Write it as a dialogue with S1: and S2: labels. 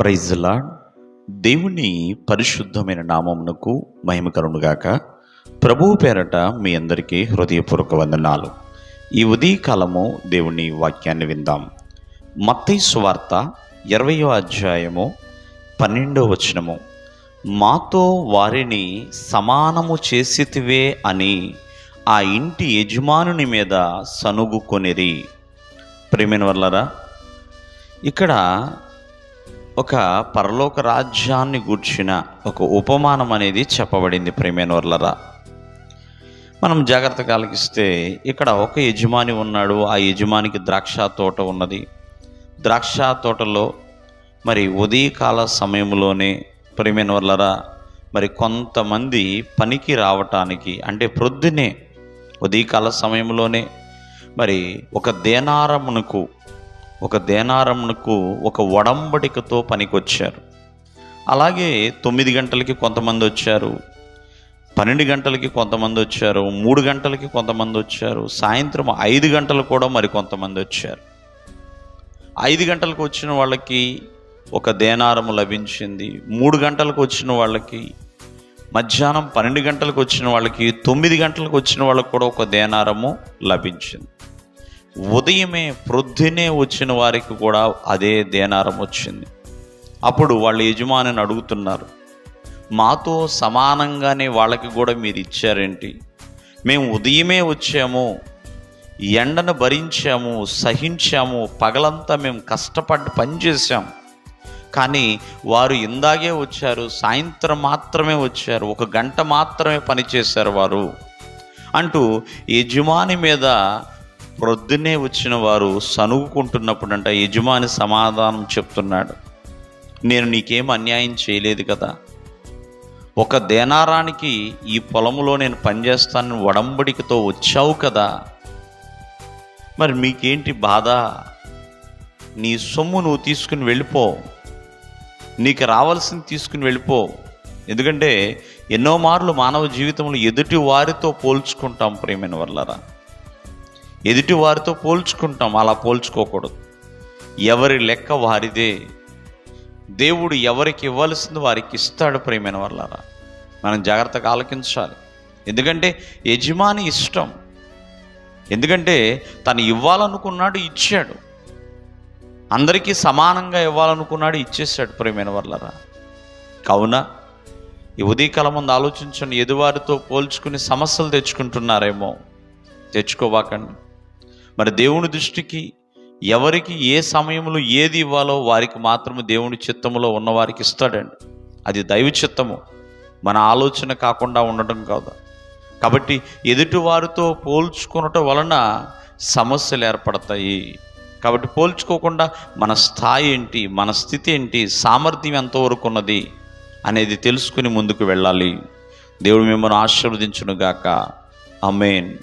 S1: ప్రైజ్లా దేవుని పరిశుద్ధమైన నామమునకు మహిమకరుడుగాక ప్రభువు పేరట మీ అందరికీ హృదయపూర్వక వందనాలు. ఈ ఉదయకాలము దేవుని వాక్యాన్ని విందాం. మత్తై సువార్త ఇరవయో అధ్యాయము పన్నెండో వచనము. మాతో వారిని సమానము చేసితివే అని ఆ ఇంటి యజమానుని మీద సనుగుకొనిరి ప్రేమిన వల్లరా ఇక్కడ ఒక పరలోక రాజ్యాన్ని గూర్చిన ఒక ఉపమానం అనేది చెప్పబడింది ప్రేమైన వర్లరా మనం జాగ్రత్తగా ఆలకిస్తే ఇక్కడ ఒక యజమాని ఉన్నాడు ఆ యజమానికి ద్రాక్ష తోట ఉన్నది. ద్రాక్ష తోటలో మరి ఉదయకాల సమయంలోనే ప్రేమైన వర్లరా మరి కొంతమంది పనికి రావటానికి అంటే ప్రొద్దునే ఉదయకాల సమయంలోనే మరి ఒక దేనారమునకు ఒక దేనారమునకు ఒక వడంబడికతో పనికొచ్చారు. అలాగే తొమ్మిది గంటలకి కొంతమంది వచ్చారు పన్నెండు గంటలకి కొంతమంది వచ్చారు మూడు గంటలకి కొంతమంది వచ్చారు సాయంత్రం ఐదు గంటలు కూడా మరి కొంతమంది వచ్చారు. ఐదు గంటలకు వచ్చిన వాళ్ళకి ఒక దేనారము లభించింది మూడు గంటలకు వచ్చిన వాళ్ళకి మధ్యాహ్నం పన్నెండు గంటలకు వచ్చిన వాళ్ళకి తొమ్మిది గంటలకు వచ్చిన వాళ్ళకి కూడా ఒక దేనారము లభించింది. ఉదయమే ప్రొద్దునే వచ్చిన వారికి కూడా అదే దేనారం వచ్చింది. అప్పుడు వాళ్ళ యజమానిని అడుగుతున్నారు మాతో సమానంగానే వాళ్ళకి కూడా మీరు ఇచ్చారేంటి? మేము ఉదయమే వచ్చాము ఎండను భరించాము సహించాము పగలంతా మేము కష్టపడి పనిచేసాము కానీ వారు ఇందాగే వచ్చారు సాయంత్రం మాత్రమే వచ్చారు ఒక గంట మాత్రమే పనిచేశారు వారు అంటూ యజమాని మీద ప్రొద్దునే వచ్చిన వారు సనుగుకుంటున్నప్పుడంట యజమాని సమాధానం చెప్తున్నాడు. నేను నీకేం అన్యాయం చేయలేదు కదా. ఒక దేనారానికి ఈ పొలంలో నేను పనిచేస్తానని వడంబడికతో వచ్చావు కదా. మరి మీకేంటి బాధ? నీ సొమ్ము నువ్వు తీసుకుని వెళ్ళిపో. నీకు రావాల్సింది తీసుకుని వెళ్ళిపో. ఎందుకంటే ఎన్నో మార్లు మానవ జీవితంలో ఎదుటి వారితో పోల్చుకుంటాం ప్రేమైన వల్లరా ఎదుటి వారితో పోల్చుకుంటాం అలా పోల్చుకోకూడదు. ఎవరి లెక్క వారిదే. దేవుడు ఎవరికి ఇవ్వాల్సింది వారికి ఇస్తాడు ప్రేమైన వల్లరా మనం జాగ్రత్తగా ఆలకించాలి ఎందుకంటే యజమాని ఇష్టం. ఎందుకంటే తను ఇవ్వాలనుకున్నాడు ఇచ్చాడు. అందరికీ సమానంగా ఇవ్వాలనుకున్నాడు ఇచ్చేసాడు ప్రేమైన వల్లరా కావున ఈ ఉదయకాలం ముందు ఆలోచించండి ఎదువారితో పోల్చుకుని సమస్యలు తెచ్చుకుంటున్నారేమో. తెచ్చుకోబాకండి. మరి దేవుని దృష్టికి ఎవరికి ఏ సమయంలో ఏది ఇవ్వాలో వారికి మాత్రమే దేవుని చిత్తములో ఉన్నవారికి ఇస్తాడండి. అది దైవ చిత్తము. మన ఆలోచన కాకుండా ఉండటం కాదు. కాబట్టి ఎదుటి వారితో పోల్చుకునటం వలన సమస్యలు ఏర్పడతాయి. కాబట్టి పోల్చుకోకుండా మన స్థాయి ఏంటి మన స్థితి ఏంటి సామర్థ్యం ఎంతవరకు ఉన్నది అనేది తెలుసుకుని ముందుకు వెళ్ళాలి. దేవుడు మిమ్మల్ని ఆశీర్వదించునుగాక. అమేన్